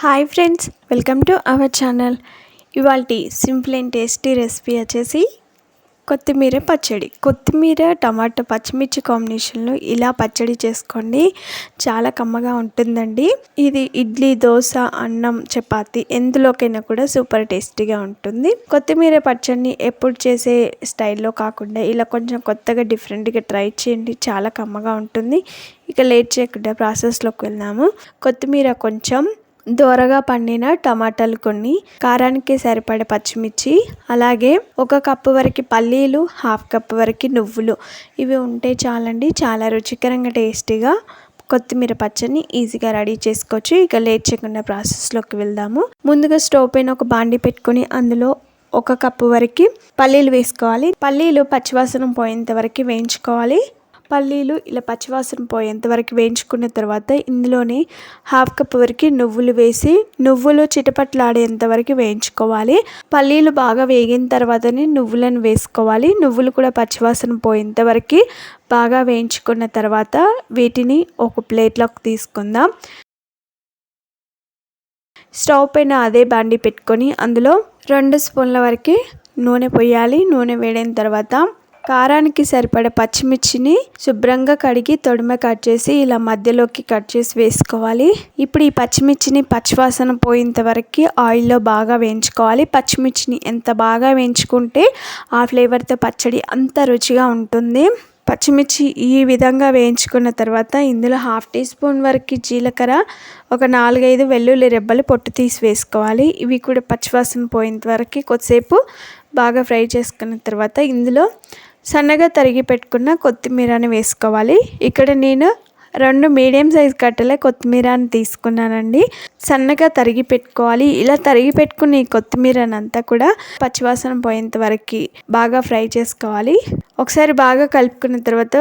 Hi friends welcome to our channel. ఇవాళ simple and tasty recipe వచ్చేసి కొత్తిమీర పచ్చడి. కొత్తిమీర టమాటో పచ్చిమిర్చి కాంబినేషన్లో ఇలా పచ్చడి చేసుకోండి. చాలా కమ్మగా ఉంటుందండి. ఇది ఇడ్లీ దోశ అన్నం చపాతి ఎందులోకైనా కూడా సూపర్ టేస్టీగా ఉంటుంది. కొత్తిమీర పచ్చడిని ఎప్పుడు చేసే స్టైల్లో కాకుండా ఇలా కొంచెం కొత్తగా డిఫరెంట్గా ట్రై చేయండి. చాలా కమ్మగా ఉంటుంది. ఇక లేట్ చేయకుండా ప్రాసెస్లోకి వెళ్దాము. కొత్తిమీర కొంచెం దోరగా పండిన టమాటాలు కొన్ని కారానికి సరిపడే పచ్చిమిర్చి అలాగే ఒక కప్పు వరకు పల్లీలు హాఫ్ కప్ వరకు నువ్వులు. ఇవి ఉంటే చాలండి చాలా రుచికరంగా టేస్టీగా కొత్తిమీర పచ్చడిని ఈజీగా రెడీ చేసుకోవచ్చు. ఇక లేట్ చేయకుండా ప్రాసెస్లోకి వెళ్దాము. ముందుగా స్టవ్ పైన ఒక బాండి పెట్టుకొని అందులో ఒక కప్పు వరకు పల్లీలు వేసుకోవాలి. పల్లీలు పచ్చివాసన పోయేంత వరకు వేయించుకోవాలి. పల్లీలు ఇలా పచ్చివాసన పోయేంత వరకు వేయించుకున్న తర్వాత ఇందులోనే హాఫ్ కప్ వరకు నువ్వులు వేసి నువ్వులు చిటపట్లాడేంత వరకు వేయించుకోవాలి. పల్లీలు బాగా వేగిన తర్వాతనే నువ్వులను వేసుకోవాలి. నువ్వులు కూడా పచ్చివాసన పోయేంత వరకు బాగా వేయించుకున్న తర్వాత వీటిని ఒక ప్లేట్లోకి తీసుకుందాం. స్టవ్ పైన అదే బాండి పెట్టుకొని అందులో రెండు స్పూన్ల వరకు నూనె పోయాలి. నూనె వేడిన తర్వాత కారానికి సరిపడే పచ్చిమిర్చిని శుభ్రంగా కడిగి తొడిమ కట్ చేసి ఇలా మధ్యలోకి కట్ చేసి వేసుకోవాలి. ఇప్పుడు ఈ పచ్చిమిర్చిని పచ్చివాసన పోయేంత వరకు ఆయిల్లో బాగా వేయించుకోవాలి. పచ్చిమిర్చిని ఎంత బాగా వేయించుకుంటే ఆ ఫ్లేవర్తో పచ్చడి అంత రుచిగా ఉంటుంది. పచ్చిమిర్చి ఈ విధంగా వేయించుకున్న తర్వాత ఇందులో హాఫ్ టీ స్పూన్ వరకు జీలకర్ర ఒక నాలుగైదు వెల్లుల్లి రెబ్బలు పొట్టు తీసి వేసుకోవాలి. ఇవి కూడా పచ్చివాసన పోయేంత వరకు కొద్దిసేపు బాగా ఫ్రై చేసుకున్న తర్వాత ఇందులో సన్నగా తరిగి పెట్టుకున్న కొత్తిమీరని వేసుకోవాలి. ఇక్కడ నేను రెండు మీడియం సైజ్ కట్టలే కొత్తిమీరని తీసుకున్నానండి. సన్నగా తరిగి పెట్టుకోవాలి. ఇలా తరిగి పెట్టుకున్న ఈ కొత్తిమీరనంతా కూడా పచ్చివాసన పోయేంత వరకు బాగా ఫ్రై చేసుకోవాలి. ఒకసారి బాగా కలుపుకున్న తర్వాత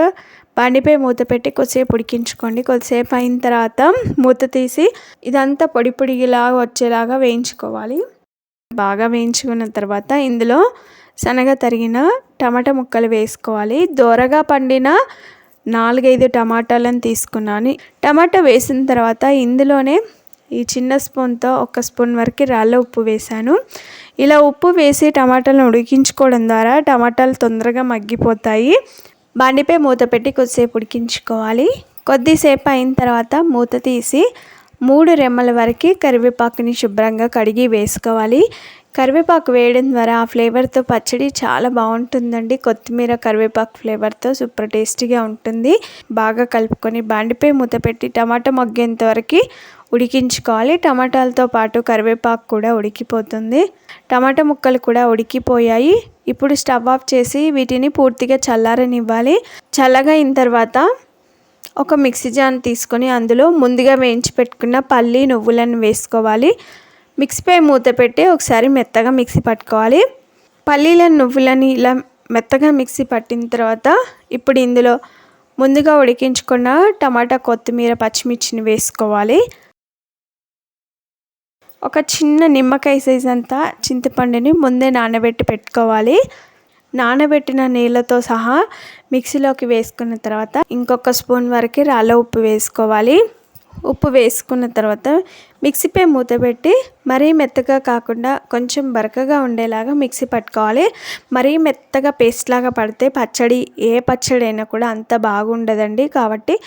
బండిపై మూత పెట్టి కొద్దిసేపు ఉడికించుకోండి. కొద్దిసేపు అయిన తర్వాత మూత తీసి ఇదంతా పొడి పొడిలాగా వచ్చేలాగా వేయించుకోవాలి. బాగా వేయించుకున్న తర్వాత ఇందులో సన్నగా తరిగిన టమాటా ముక్కలు వేసుకోవాలి. దోరగా పండిన నాలుగైదు టమాటాలను తీసుకున్నాను. టమాటా వేసిన తర్వాత ఇందులోనే ఈ చిన్న స్పూన్తో ఒక స్పూన్ వరకు రాళ్ళ ఉప్పు వేశాను. ఇలా ఉప్పు వేసి టమాటాలను ఉడికించుకోవడం ద్వారా టమాటాలు తొందరగా మగ్గిపోతాయి. బండిపై మూత పెట్టి కొద్దిసేపు ఉడికించుకోవాలి. కొద్దిసేపు అయిన తర్వాత మూత తీసి మూడు రెమ్మల వరకు కరివేపాకుని శుభ్రంగా కడిగి వేసుకోవాలి. కరివేపాకు వేయడం ద్వారా ఆ ఫ్లేవర్తో పచ్చడి చాలా బాగుంటుందండి. కొత్తిమీర కరివేపాకు ఫ్లేవర్తో సూపర్ టేస్టీగా ఉంటుంది. బాగా కలుపుకొని బండిపై మూత పెట్టి టమాటా మగ్గేంత వరకు ఉడికించుకోవాలి. టమాటాలతో పాటు కరివేపాకు కూడా ఉడికిపోతుంది. టమాటా ముక్కలు కూడా ఉడికిపోయాయి. ఇప్పుడు స్టవ్ ఆఫ్ చేసి వీటిని పూర్తిగా చల్లారనివ్వాలి. చల్లగా అయిన తర్వాత ఒక మిక్సీ జాన్ తీసుకొని అందులో ముందుగా వేయించి పెట్టుకున్న పల్లి నువ్వులను వేసుకోవాలి. మిక్సీపై మూత పెట్టి ఒకసారి మెత్తగా మిక్సీ పట్టుకోవాలి. పల్లీలను నువ్వులని ఇలా మెత్తగా మిక్సీ పట్టిన తర్వాత ఇప్పుడు ఇందులో ముందుగా ఉడికించుకున్న టమాటా కొత్తిమీర పచ్చిమిర్చిని వేసుకోవాలి. ఒక చిన్న నిమ్మకాయ సైజ్ అంతా చింతపండుని ముందే నానబెట్టి పెట్టుకోవాలి. నానబెట్టిన నీళ్ళతో సహా మిక్సీలోకి వేసుకున్న తర్వాత ఇంకొక స్పూన్ వరకు రాళ్ళ ఉప్పు వేసుకోవాలి. ఉప్పు వేసుకున్న తర్వాత మిక్సీపై మూత పెట్టి మరీ మెత్తగా కాకుండా కొంచెం బరకగా ఉండేలాగా మిక్సీ పట్టుకోవాలి. మరీ మెత్తగా పేస్ట్ లాగా పడితే పచ్చడి ఏ పచ్చడి అయినా కూడా అంత బాగుండదండి. కాబట్టి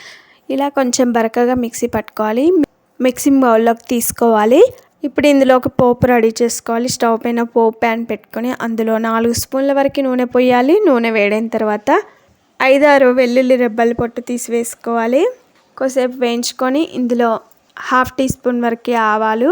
ఇలా కొంచెం బరకగా మిక్సీ పట్టుకోవాలి. మిక్సింగ్ బౌల్లోకి తీసుకోవాలి. ఇప్పుడు ఇందులో ఒక పోపు రెడీ చేసుకోవాలి. స్టవ్ పైన పోపు ప్యాన్ పెట్టుకొని అందులో నాలుగు స్పూన్ల వరకు నూనె పోయాలి. నూనె వేడైన తర్వాత ఐదారు వెల్లుల్లి రెబ్బలు పొట్టు తీసి వేసుకోవాలి. కొద్దిసేపు వేయించుకొని ఇందులో హాఫ్ టీ స్పూన్ వరకు ఆవాలు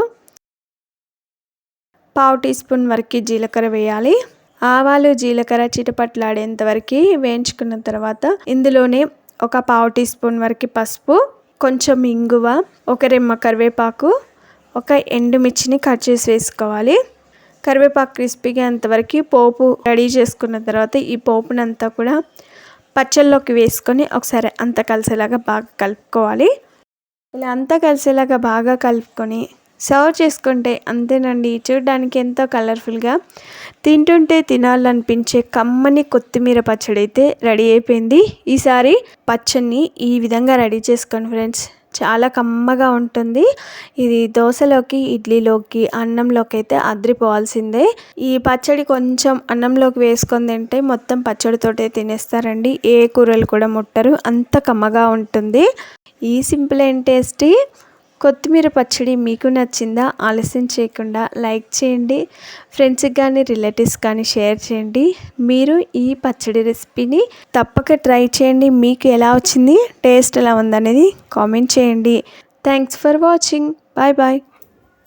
పావు టీ స్పూన్ వరకు జీలకర్ర వేయాలి. ఆవాలు జీలకర్ర చిటపట్లాడేంత వరకు వేయించుకున్న తర్వాత ఇందులోనే ఒక పావు టీ స్పూన్ వరకు పసుపు కొంచెం ఇంగువ ఒక రెమ్మ కరివేపాకు ఒక ఎండుమిర్చిని కట్ చేసి వేసుకోవాలి. కరివేపాకు క్రిస్పీగా అంతవరకు పోపు రెడీ చేసుకున్న తర్వాత ఈ పోపునంతా కూడా పచ్చళ్ళలోకి వేసుకొని ఒకసారి అంత కలిసేలాగా బాగా కలుపుకోవాలి. ఇలా అంతా కలిసేలాగా బాగా కలుపుకొని సర్వ్ చేసుకుంటే అంతేనండి. చూడడానికి ఎంతో కలర్ఫుల్గా తింటుంటే తినాలనిపించే కమ్మని కొత్తిమీర పచ్చడి అయితే రెడీ అయిపోయింది. ఈసారి పచ్చడిని ఈ విధంగా రెడీ చేసుకోండి ఫ్రెండ్స్ చాలా కమ్మగా ఉంటుంది. ఇది దోశలోకి ఇడ్లీలోకి అన్నంలోకి అయితే అద్రిపోవాల్సిందే ఈ పచ్చడి కొంచెం అన్నంలోకి వేసుకొని తింటే మొత్తం పచ్చడితోటే తినేస్తారండి. ఏ కూరలు కూడా ముట్టరు. అంత కమ్మగా ఉంటుంది. ఈ సింపుల్ అండ్ టేస్టీ. కొత్తిమీర పచ్చడి మీకు నచ్చిందా ఆలస్యం చేయకుండా లైక్ చేయండి. ఫ్రెండ్స్కి కానీ రిలేటివ్స్ కానీ షేర్ చేయండి. మీరు ఈ పచ్చడి రెసిపీని తప్పక ట్రై చేయండి. మీకు ఎలా వచ్చింది టేస్ట్ ఎలా ఉందనేది కామెంట్ చేయండి. Thanks for watching. Bye bye.